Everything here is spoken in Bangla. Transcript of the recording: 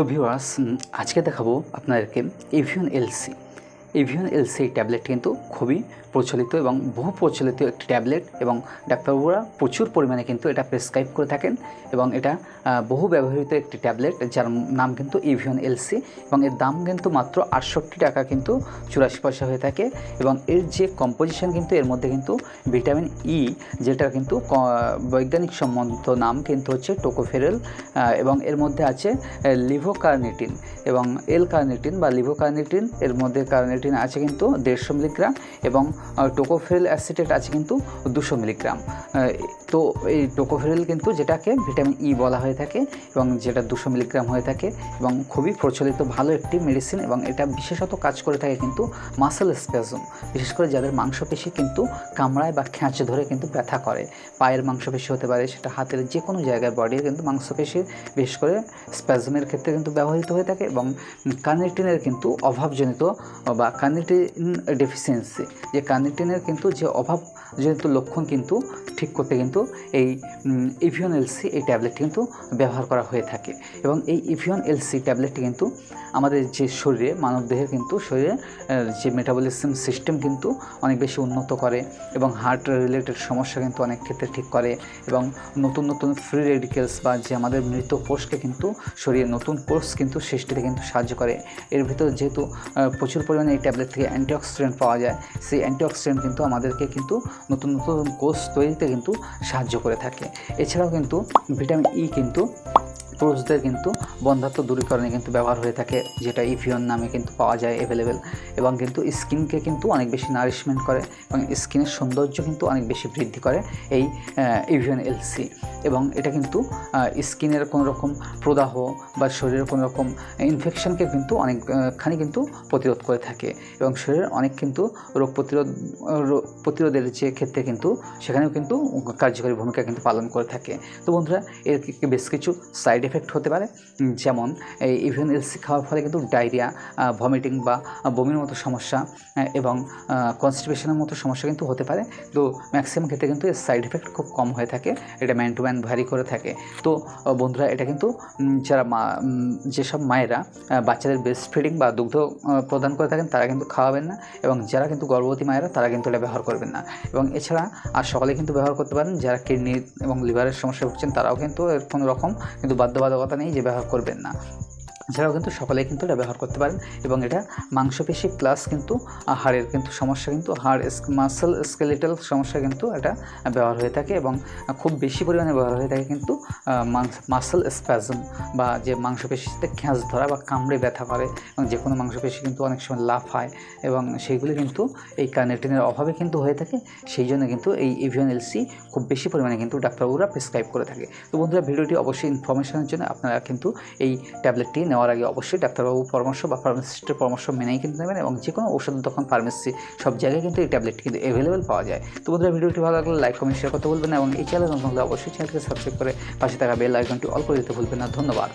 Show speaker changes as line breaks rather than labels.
তো ভিউয়ার্স আজকে দেখাবো আপনাদেরকে Evion LC Evion LC tablet কিন্তু খুবই প্রচলিত এবং বহু প্রচলিত একটি ট্যাবলেট এবং ডাক্তারবাবুরা প্রচুর পরিমাণে কিন্তু এটা প্রেসক্রাইব করে থাকেন এবং এটা বহু ব্যবহৃত একটি ট্যাবলেট যার নাম কিন্তু ইভিয়ন এলসি এবং এর দাম কিন্তু মাত্র আটষট্টি টাকা কিন্তু চুরাশি পয়সা হয়ে থাকে এবং এর যে কম্পোজিশন কিন্তু এর মধ্যে কিন্তু ভিটামিন ই যেটা কিন্তু বৈজ্ঞানিক সম্বন্ধ নাম কিন্তু হচ্ছে টোকোফেরেল এবং এর মধ্যে আছে লিভোকার্নিটিন এবং এল কার্নিটিন বা লিভোকার্নিটিন এর মধ্যে কার্নিটিন আছে কিন্তু দেড়শো মিলিগ্রাম এবং টোকোফেরিল অ্যাসিটেট আছে কিন্তু দুশো মিলিগ্রাম। তো এই টোকোফেরিল কিন্তু যেটাকে ভিটামিন ই বলা হয়ে থাকে এবং যেটা দুশো মিলিগ্রাম হয়ে থাকে এবং খুবই প্রচলিত ভালো একটি মেডিসিন এবং এটা বিশেষত কাজ করে থাকে কিন্তু মাসেল স্প্যাজম বিশেষ করে যাদের মাংসপেশি কিন্তু কামড়ায় বা খ্যাঁচে ধরে কিন্তু ব্যথা করে। পায়ের মাংসপেশি হতে পারে, সেটা হাতের যে কোনো জায়গায় বডির কিন্তু মাংসপেশির বিশেষ করে স্প্যাজমের ক্ষেত্রে কিন্তু ব্যবহৃত হয়ে থাকে এবং কার্নিটিনের কিন্তু অভাবজনিত বা কার্নিটিন ডেফিসিয়েন্সি যে কার্নিটিনের কিন্তু যে অভাবজনিত লক্ষণ কিন্তু ঠিক করতে কিন্তু এই ইভিয়ন এলসি এই ট্যাবলেটটি কিন্তু ব্যবহার করা হয়ে থাকে। এবং এই ইভিয়ন এলসি ট্যাবলেটটি কিন্তু আমাদের যে শরীরে মানবদেহের কিন্তু শরীরে যে মেটাবলিজম সিস্টেম কিন্তু অনেক বেশি উন্নত করে এবং হার্ট রিলেটেড সমস্যা কিন্তু অনেক ক্ষেত্রে ঠিক করে এবং নতুন নতুন ফ্রি রেডিকেলস বা যে আমাদের মৃত কোষকে কিন্তু শরীরে নতুন কোষ কিন্তু সৃষ্টিতে কিন্তু সাহায্য করে। এর ভিতর যেহেতু প্রচুর পরিমাণে ট্যাবলেট থেকে অ্যান্টিঅক্সিডেন্ট পাওয়া যায়। সেই অ্যান্টিঅক্সিডেন্ট কিন্তু আমাদেরকে কিন্তু নতুন নতুন কোষ তৈরিতে কিন্তু সাহায্য করে থাকে। এছাড়াও কিন্তু ভিটামিন ই কিন্তু পুরুষদের কিন্তু বন্ধাত্ব দূরীকরণে কিন্তু ব্যবহার হয়ে থাকে, যেটা ইভিয়ন নামে কিন্তু পাওয়া যায় অ্যাভেলেবেল এবং কিন্তু স্কিনকে কিন্তু অনেক বেশি নারিশমেন্ট করে এবং স্কিনের সৌন্দর্য কিন্তু অনেক বেশি বৃদ্ধি করে এই ইভিয়ন এলসি। এবং এটা কিন্তু স্কিনের কোনো রকম প্রদাহ বা শরীরের কোনো রকম ইনফেকশনকে কিন্তু অনেকখানি কিন্তু প্রতিরোধ করে থাকে এবং শরীরের অনেক কিন্তু রোগ প্রতিরোধ প্রতিরোধের যে ক্ষেত্রে কিন্তু সেখানেও কিন্তু কার্যকরী ভূমিকা কিন্তু পালন করে থাকে। তো বন্ধুরা, এর বেশ কিছু সাইড এফেক্ট হতে পারে। যেমন এই ইভিয়ন এলসি খাওয়ার ফলে কিন্তু ডায়রিয়া ভমিটিং বা বমির মতো সমস্যা এবং কনস্টিপেশনের মতো সমস্যা কিন্তু হতে পারে। তো ম্যাক্সিমাম ক্ষেত্রে কিন্তু এর সাইড এফেক্ট খুব কম হয়ে থাকে। এটা ম্যান টু ম্যান ভ্যারি করে থাকে। তো বন্ধুরা এটা কিন্তু যারা মা যেসব মায়েরা বাচ্চাদের ব্রেস্ট ফিডিং বা দুগ্ধ প্রদান করে থাকেন তারা কিন্তু খাওয়াবেন না। এবং যারা কিন্তু গর্ভবতী মায়েরা তারা কিন্তু এটা ব্যবহার করবেন না। এবং এছাড়া আর সকলে কিন্তু ব্যবহার করতে পারেন। যারা কিডনি এবং লিভারের সমস্যা ভুগছেন তারাও কিন্তু এর কোনো রকম কিন্তু বাধ্যবাধকতা নেই যে ব্যবহার করবেন না। এছাড়াও কিন্তু সকলেই কিন্তু এটা ব্যবহার করতে পারেন এবং এটা মাংসপেশি প্লাস কিন্তু হাড়ের কিন্তু সমস্যা কিন্তু, হাড় মাসেল স্কেলেটাল সমস্যা কিন্তু এটা ব্যবহার হয়ে থাকে এবং খুব বেশি পরিমাণে ব্যবহার হয়ে থাকে কিন্তু মাসেল স্প্যাজম বা যে মাংসপেশিতে খ্যাঁচ ধরা বা কামড়ে ব্যথা করে এবং যে কোনো মাংসপেশি কিন্তু অনেক সময় লাফ হয় এবং সেইগুলি কিন্তু এই কার্নেটিনের অভাবে কিন্তু হয়ে থাকে। সেই জন্য কিন্তু এই ইভিয়ন এলসি খুব বেশি পরিমাণে কিন্তু ডাক্তারবাবুরা প্রেসক্রাইব করে থাকে। তো বন্ধুরা, ভিডিওটি অবশ্যই ইনফরমেশনের জন্য আপনারা কিন্তু এই ট্যাবলেটটি নেওয়ার আগে অবশ্যই ডাক্তারবাবুর পরামর্শ বা ফার্মাসিস্টের পরামর্শ মেনেই কিন্তু নেবেন এবং যে কোনো ওষুধ দোকান ফার্মেসি, সব জায়গায় কিন্তু এই ট্যাবলেট কিন্তু অ্যাভেলেবেল পাওয়া যায়। তো বন্ধুরা, ভিডিওটি ভালো লাগলে লাইক, কমেন্ট শেয়ার করতে ভুলবেন না এবং এই চ্যানেল অবশ্যই চ্যানেলকে সাবস্ক্রাইব করে পাশে থাকা বেল আইকনটি অল করে দিতে ভুলবেন না। ধন্যবাদ।